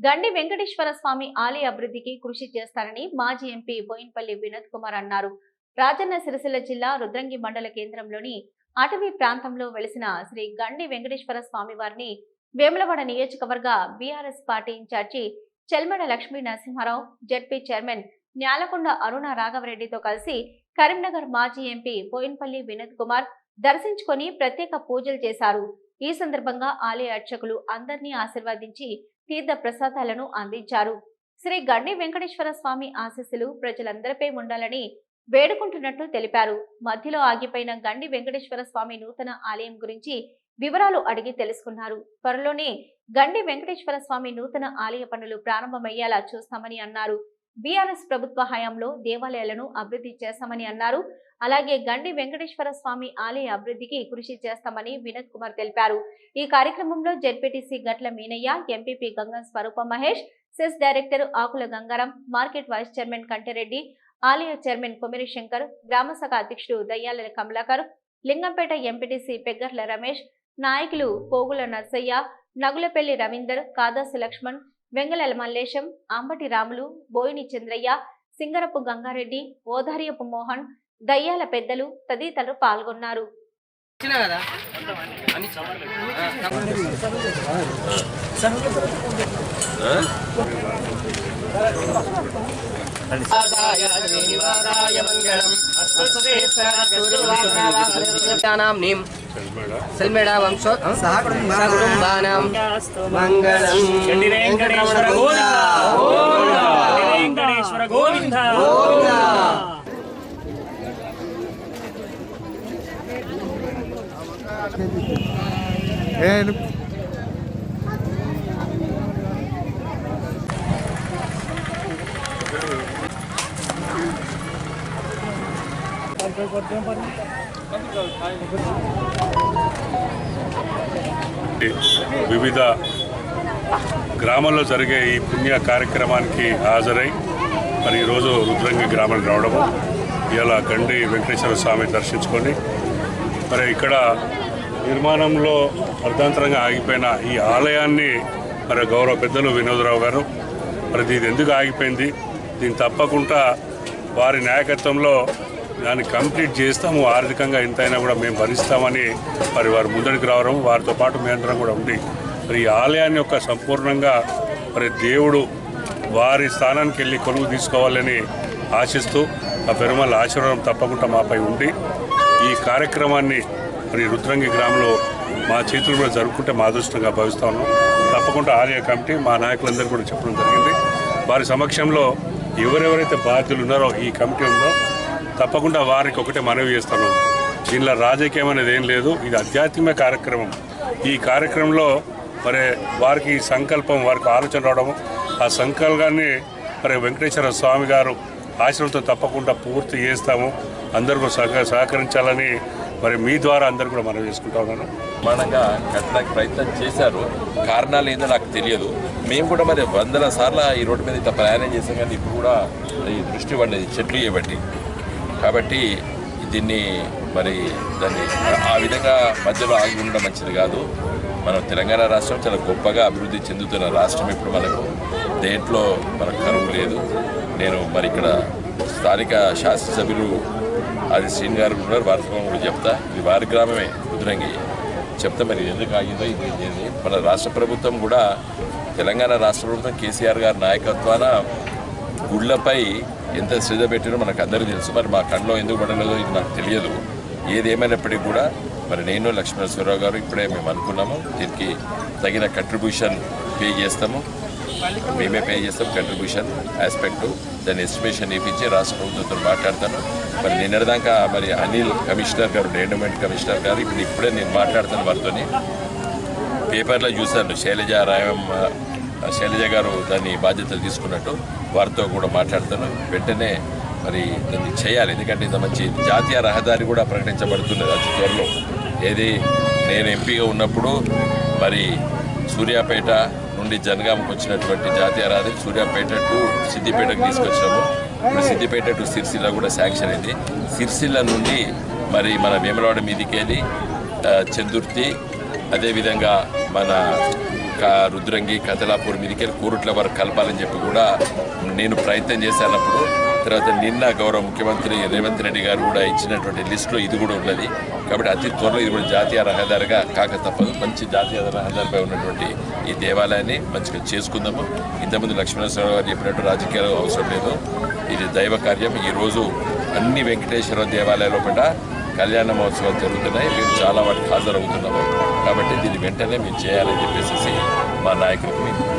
గండి వెంకటేశ్వర స్వామి ఆలయ అభివృద్ధికి కృషి చేస్తారని మాజీ ఎంపీ బోయిన్పల్లి వినోద్ కుమార్ అన్నారు. రాజన్న సిరిసిల్ల జిల్లా రుద్రంగి మండల కేంద్రంలోని అటవీ ప్రాంతంలో వెలిసిన శ్రీ గండి వెంకటేశ్వర స్వామి వారిని వేములవాడ నియోజకవర్గ BRS party in-charge Chelmada Lakshmi Narasimha Rao ZP chairman Nyalakonda Aruna రాఘవరెడ్డితో కలిసి కరీంనగర్ మాజీ ఎంపీ బోయిన్పల్లి వినోద్ కుమార్ దర్శించుకొని ప్రత్యేక పూజలు చేశారు. ఈ సందర్భంగా ఆలయ అర్చకులు అందరినీ ఆశీర్వదించి తీర్థ ప్రసాదాలను అందించారు. శ్రీ గండి వెంకటేశ్వర స్వామి ఆశీస్సులు ప్రజలందరిపై ఉండాలని వేడుకుంటున్నట్లు తెలిపారు. మధ్యలో ఆగిపోయిన గండి వెంకటేశ్వర స్వామి నూతన ఆలయం గురించి వివరాలు అడిగి తెలుసుకున్నారు. త్వరలోనే గండి వెంకటేశ్వర స్వామి నూతన ఆలయ పనులు ప్రారంభమయ్యేలా చూస్తామని అన్నారు. బీఆర్ఎస్ ప్రభుత్వ హయాంలో దేవాలయాలను అభివృద్ధి చేస్తామని అన్నారు. అలాగే గండి వెంకటేశ్వర స్వామి ఆలయ అభివృద్ధికి కృషి చేస్తామని వినోద్ కుమార్ తెలిపారు. ఈ కార్యక్రమంలో ZPTC Gatla Meenaiah MPP Gangam Swaroopa Mahesh cess director Akula Gangaram market vice chairman Kantireddy ఆలయ చైర్మన్ కొమిరి శంకర్ గ్రామ అధ్యక్షుడు దయ్యాల కమలాకర్ లింగంపేట ఎంపీటీసీ పెగ్గర్ల రమేష్ నాయకులు పోగుల నర్సయ్య నగులపల్లి రవీందర్ కాదాసి లక్ష్మణ్ వెంగళల మల్లేశం అంబటి రాములు బోయిని చంద్రయ్య సింగరపు గంగారెడ్డి ఓదార్యపు మోహన్ దయ్యాల పెద్దలు తదితరులు పాల్గొన్నారు. కదా? సెల్మేడ వంశ సకుటుంబానాం మంగళం గోవింద గోవింద వివిధ గ్రామాల్లో జరిగే ఈ పుణ్య కార్యక్రమానికి హాజరై మరి ఈరోజు రుద్రంగి గ్రామానికి రావడము ఇలా గండి వెంకటేశ్వర స్వామి దర్శించుకొని మరి ఇక్కడ నిర్మాణంలో అర్ధాంతరంగా ఆగిపోయిన ఈ ఆలయాన్ని మరి గౌరవ పెద్దలు వినోదరావు గారు మరి ఇది ఎందుకు ఆగిపోయింది? దీన్ని తప్పకుండా వారి నాయకత్వంలో దాన్ని కంప్లీట్ చేస్తాము. ఆర్థికంగా ఎంతైనా కూడా మేము భరిస్తామని మరి వారు ముందడికి రావడం వారితో పాటు మేమందరం కూడా ఉండి మరి ఈ ఆలయాన్ని యొక్క సంపూర్ణంగా మరి దేవుడు వారి స్థానానికి వెళ్ళి కొలువు తీసుకోవాలని ఆశిస్తూ ఆ పెరుమల ఆశీర్వాదం తప్పకుండా మాపై ఉండి ఈ కార్యక్రమాన్ని మరి రుద్రంగి గ్రామంలో మా చేతులు కూడా జరుపుకుంటే మా అదృష్టంగా భావిస్తా ఉన్నాం. తప్పకుండా ఆలయ కమిటీ మా నాయకులందరూ కూడా చెప్పడం జరిగింది. వారి సమక్షంలో ఎవరెవరైతే బాధ్యులు ఉన్నారో ఈ కమిటీ ఉందో తప్పకుండా వారికి ఒకటే మనవి చేస్తాను. దీనిలో రాజకీయం అనేది ఏం లేదు. ఇది ఆధ్యాత్మిక కార్యక్రమం. ఈ కార్యక్రమంలో మరి వారికి ఈ సంకల్పం వారికి ఆలోచన రావడం ఆ సంకల్పాన్ని మరి వెంకటేశ్వర స్వామి గారు ఆశ్రమంతో తప్పకుండా పూర్తి చేస్తాము. అందరూ కూడా సహక సహకరించాలని మరి మీ ద్వారా అందరూ కూడా మనవి చేసుకుంటా ఉన్నాను. ప్రమాణంగా కట్టడానికి ప్రయత్నం చేశారు. కారణాలు ఏందో నాకు తెలియదు. మేము కూడా మరి వందల సార్లు ఈ రోడ్డు మీద ఇంత ప్రయాణం చేసాం కానీ ఇప్పుడు కూడా ఈ దృష్టి పడలేదు చెట్లు చేయబట్టి. కాబట్టి దీన్ని మరి దాన్ని ఆ విధంగా మధ్యలో ఆగి ఉండడం మంచిది కాదు. మనం తెలంగాణ రాష్ట్రం చాలా గొప్పగా అభివృద్ధి చెందుతున్న రాష్ట్రం ఇప్పుడు మనకు దేంట్లో మనకు కరువు లేదు. నేను మరి ఇక్కడ స్థానిక శాసనసభ్యులు అది శ్రీని గారు ఉన్నారు. వారితో కూడా చెప్తా. ఇది వారి గ్రామమే రుద్రంగి చెప్తా మరి ఎందుకు ఆగిందో ఇది ఇది మన రాష్ట్ర ప్రభుత్వం కూడా తెలంగాణ రాష్ట్ర ప్రభుత్వం కేసీఆర్ గారి నాయకత్వాన గుళ్ళపై ఎంత శ్రద్ధ పెట్టినో మనకు అందరికీ తెలుసు. మరి మా కళ్ళలో ఎందుకు పడలేదో ఇది నాకు తెలియదు. ఏదేమైనప్పటికీ కూడా మరి నేను లక్ష్మణేశ్వరరావు గారు ఇప్పుడే మేము అనుకున్నాము. దీనికి తగిన కంట్రిబ్యూషన్ పే చేస్తాము. మేమే పే చేస్తాం కంట్రిబ్యూషన్ ఆస్పెక్ట్ దాని ఎస్టిమేషన్ ఇప్పించి రాష్ట్ర ప్రభుత్వంతో మాట్లాడతాను. మరి నిన్నటిదాకా మరి Anil commissioner garu endowment commissioner garu ఇప్పుడు ఇప్పుడే నేను మాట్లాడతాను వారితో పేపర్లో చూశాను. శైలజ రాయమ్మ శైలజ గారు దాన్ని బాధ్యతలు తీసుకున్నట్టు వారితో కూడా మాట్లాడతాను. వెంటనే మరి దాన్ని చేయాలి. ఎందుకంటే ఇంత మంచి జాతీయ రహదారి కూడా ప్రకటించబడుతున్నది అతి త్వరలో. ఏది నేను ఎంపీగా ఉన్నప్పుడు మరి సూర్యాపేట నుండి జనగామకు వచ్చినటువంటి జాతీయ రహదారి సూర్యాపేట టు సిద్దిపేటకు తీసుకొచ్చినాము. ఇప్పుడు సిద్దిపేట టు సిరిసిల్ల కూడా శాంక్షన్ అయింది. సిరిసిల్ల నుండి మరి మన వేమలవాడ మీదికి వెళ్ళి చందుర్తి అదేవిధంగా మన రుద్రంగి కతలాపూర్ మీదకి కూరుట్ల వరకు కలపాలని చెప్పి కూడా నేను ప్రయత్నం చేశానప్పుడు తర్వాత నిన్న గౌరవ ముఖ్యమంత్రి రేవంత్ రెడ్డి గారు కూడా ఇచ్చినటువంటి లిస్టులో ఇది కూడా ఉన్నది. కాబట్టి అతి త్వరలో ఇది కూడా జాతీయ రహదారిగా కాక తప్పదు. మంచి జాతీయ రహదారిపై ఉన్నటువంటి ఈ దేవాలయాన్ని మంచిగా చేసుకుందాము. ఇంతకుముందు లక్ష్మణస్వామి గారు చెప్పినట్టు రాజకీయాలు అవసరం లేదు. ఇది దైవ కార్యం. ఈరోజు అన్ని వెంకటేశ్వర దేవాలయాల పట్ల కళ్యాణ మహోత్సవాలు జరుగుతున్నాయి మేము చాలా వాటికి హాజరవుతున్నాము. కాబట్టి దీన్ని వెంటనే మేము చేయాలని చెప్పేసి మా నాయకులకు